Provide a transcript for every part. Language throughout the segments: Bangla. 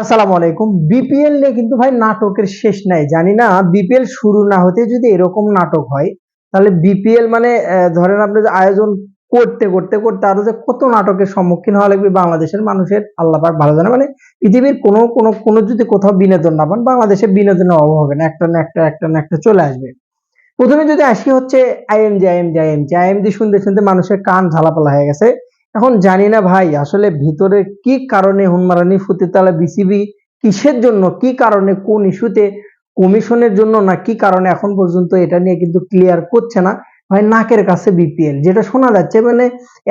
আসসালামু আলাইকুম। বিপিএল নিয়ে কিন্তু ভাই নাটকের শেষ নাই, জানি না। বিপিএল শুরু না হতে যদি এরকম নাটক হয়, তাহলে বিপিএল মানে ধরেন আপনি যে আয়োজন করতে করতে করতে আরও যে কত নাটকের সম্মুখীন হওয়া লাগবে বাংলাদেশের মানুষের, আল্লাহ পাক ভালো জানে। মানে পৃথিবীর কোনো কোনো কোনো যদি কোথাও বিনোদন না পান, বাংলাদেশে বিনোদনের অভাব হবে না। একটা না একটা একটা না একটা চলে আসবে। প্রথমে যদি আসি হচ্ছে আইএমজি আইএমজি আইএমজি আইএমজি শুনতে শুনতে মানুষের কান ঝালাপালা হয়ে গেছে। এখন জানি না ভাই, আসলে ভিতরে কি কারণে হুনমারানি ফুতেতালা বিসিবি কিসের জন্য, কি কারণে, কোন ইস্যুতে, কমিশনের জন্য না কি কারণে এখন পর্যন্ত এটা নিয়ে কিন্তু ক্লিয়ার করছে না। ভাই, নাকের কাছে বিপিএল, যেটা শোনা যাচ্ছে মানে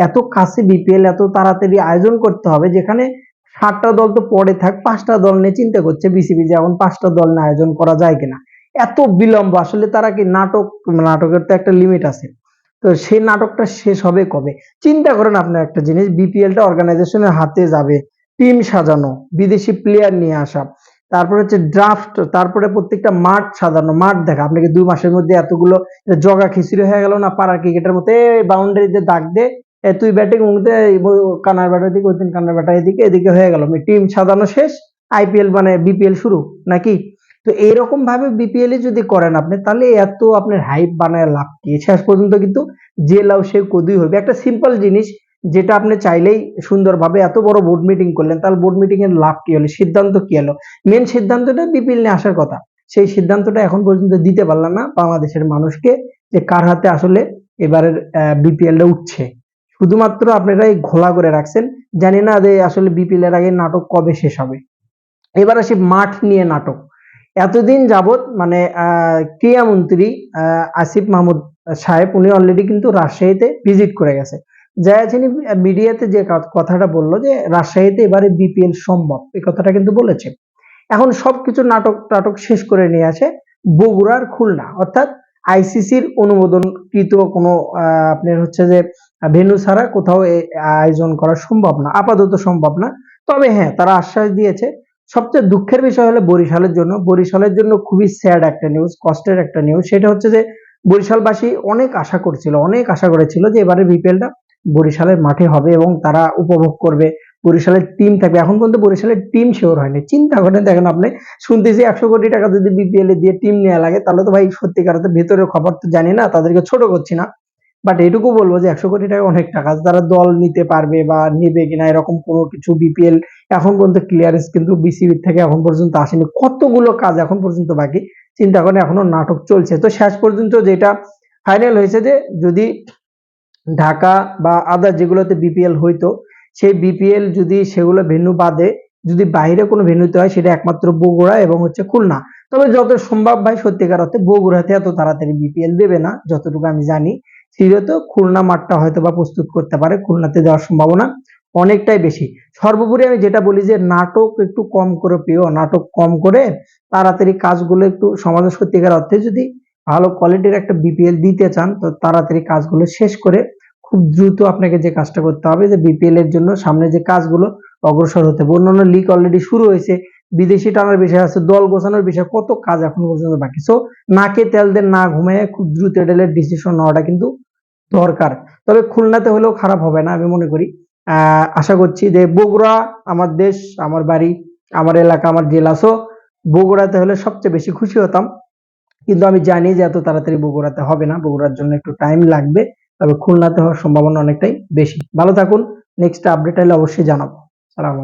এত কাছে বিপিএল, এত তাড়াতাড়ি আয়োজন করতে হবে, যেখানে সাতটা দল তো পরে থাক, পাঁচটা দল নিয়ে চিন্তা করছে বিসিবি যে এখন পাঁচটা দল নিয়ে আয়োজন করা যায় কিনা। এত বিলম্ব, আসলে তারা কি নাটক, নাটকের তো একটা লিমিট আছে। তো সেই নাটকটা শেষ হবে কবে? চিন্তা করেন আপনার একটা জিনিস বিপিএলটা অর্গানাইজেশনের হাতে যাবে টিম সাজানো, বিদেশি প্লেয়ার নিয়ে আসা, তারপরে হচ্ছে ড্রাফট তারপরে প্রত্যেকটা মাঠ সাজানো, মাঠ দেখা, আপনাকে দুই মাসের মধ্যে এতগুলো জগা খিচুড়ি হয়ে গেল না, পাড়ার ক্রিকেটের মতো বাউন্ডারিতে দাগ দে তুই ব্যাটিং মুখতে কানার ব্যাটার দিকে ওই দিন কানার ব্যাটার এদিকে এদিকে হয়ে গেল টিম সাজানো শেষ আইপিএল মানে বিপিএল শুরু, নাকি? তো এইরকম ভাবে বিপিএল এ যদি করেন আপনি, তাহলে এত আপনার হাইপ বানায় লাভ কি? শেষ পর্যন্ত কিন্তু যে লাভ সে কদুই হবে একটা সিম্পল জিনিস, যেটা আপনি চাইলেই সুন্দরভাবে এত বড় বোর্ড মিটিং করলেন, তাহলে বোর্ড মিটিং এর লাভ কি হলো? সিদ্ধান্ত কি হলো? মেন সিদ্ধান্তটা বিপিএল নিয়ে আসার কথা। সেই সিদ্ধান্তটা এখন পর্যন্ত দিতে পারলাম না বাংলাদেশের মানুষকে যে কার হাতে আসলে এবারের বিপিএল টা উঠছে। শুধুমাত্র আপনারা এই ঘোলা করে রাখছেন। জানি না যে আসলে বিপিএল এর আগে নাটক কবে শেষ হবে। এবার আসি মাঠ নিয়ে নাটক। এতদিন যাবত মানে ক্রীড়ামন্ত্রী আসিফ মাহমুদ সাহেব, উনি অলরেডি কিন্তু রাজশাহীতে ভিজিট করে গেছে। যা তিনি মিডিয়াতে যে কথাটা বলল যে, রাজশাহীতে এবারে বিপিএল সম্ভব, এই কথাটা কিন্তু বলেছে। এখন সবকিছু নাটক টাটক শেষ করে নিয়ে আসে বগুড়ার খুলনা। অর্থাৎ আইসিসির অনুমোদনকৃত কোনো আপনার হচ্ছে যে, ভেন্যু ছাড়া কোথাও আয়োজন করা সম্ভব না, আপাতত সম্ভব না। তবে হ্যাঁ তারা আশ্বাস দিয়েছে সবচেয়ে দুঃখের বিষয় হলো বরিশালের জন্য। বরিশালের জন্য খুবই স্যাড একটা নিউজ কষ্টের একটা নিউজ সেটা হচ্ছে যে, বরিশালবাসী অনেক আশা করছিল, অনেক আশা করেছিল যে এবারে বিপিএলটা বরিশালের মাঠে হবে এবং তারা উপভোগ করবে। বরিশালের টিম থাকবে। এখন পর্যন্ত বরিশালের টিম শিওর হয়নি। চিন্তা করেন, দেখেন আপনি, শুনতেছি একশো কোটি টাকা যদি বিপিএল এ দিয়ে টিম নেওয়া লাগে, তাহলে তো ভাই সত্যিকার ভেতরের খবর তো জানি না, তাদেরকে ছোট করছি না। বাট এটুকু বলব যে একশো কোটি টাকা অনেক টাকা। তারা দল নিতে পারবে বা নেবে কিনা, এরকম কোনো কিছু বিপিএল এখন পর্যন্ত ক্লিয়ারেন্স কিন্তু বিসিবির থেকে এখন পর্যন্ত আসেনি। কতগুলো কাজ এখন পর্যন্ত বাকি? চিন্তা করেন, এখনও নাটক চলছে। তো শেষ পর্যন্ত যেটা ফাইনাল হয়েছে যে যদি ঢাকা বা আদার যেগুলোতে বিপিএল হইতো, সেই বিপিএল যদি সেগুলো ভেন্যু বাদে, যদি বাইরে কোনো ভেন্যুতে হয়, সেটা একমাত্র বগুড়া এবং হচ্ছে খুলনা। তবে যত সম্ভব ভাই, সত্যিকার অর্থে বগুড়াতে এত তাড়াতাড়ি বিপিএল দেবে না, যতটুকু আমি জানি। সিরিয়ত খুলনা মাঠটা হয়তো বা প্রস্তুত করতে পারে, খুলনাতে যাওয়ার সম্ভাবনা অনেকটাই বেশি। সর্বোপরি আমি যেটা বলি যে নাটক একটু কম করে প্রিয় নাটক কম করে তাড়াতাড়ি কাজগুলো একটু সমাজের সত্যিকার অর্থে যদি ভালো কোয়ালিটির একটা বিপিএল দিতে চান, তো তাড়াতাড়ি কাজগুলো শেষ করে খুব দ্রুত আপনাকে যে কাজটা করতে হবে যে বিপিএল এর জন্য সামনে যে কাজগুলো অগ্রসর হতে হবে। অন্যান্য লিগ অলরেডি শুরু হয়েছে বিদেশি টানার বিষয় আছে, দল গোছানোর বিষয়, কত কাজ এখন পর্যন্ত বাকি? সো নাকে তেল দেন, না ঘুমিয়ে, খুব দ্রুত এডেলের ডিসিশন নেওয়াটা কিন্তু দরকার। তবে খুলনাতে হলেও খারাপ হবে না, আমি মনে করি। আশা করছি যে বগুড়া আমার দেশ, আমার বাড়ি, আমার এলাকা, আমার জেলা সো বগুড়াতে হলে সবচেয়ে বেশি খুশি হতাম। কিন্তু আমি জানি যে এত তাড়াতাড়ি বগুড়াতে হবে না, বগুড়ার জন্য একটু টাইম লাগবে, তবে খুলনাতে হওয়ার সম্ভাবনা অনেকটাই বেশি। ভালো থাকুন নেক্সট আপডেট হলে অবশ্যই জানাব। সালাম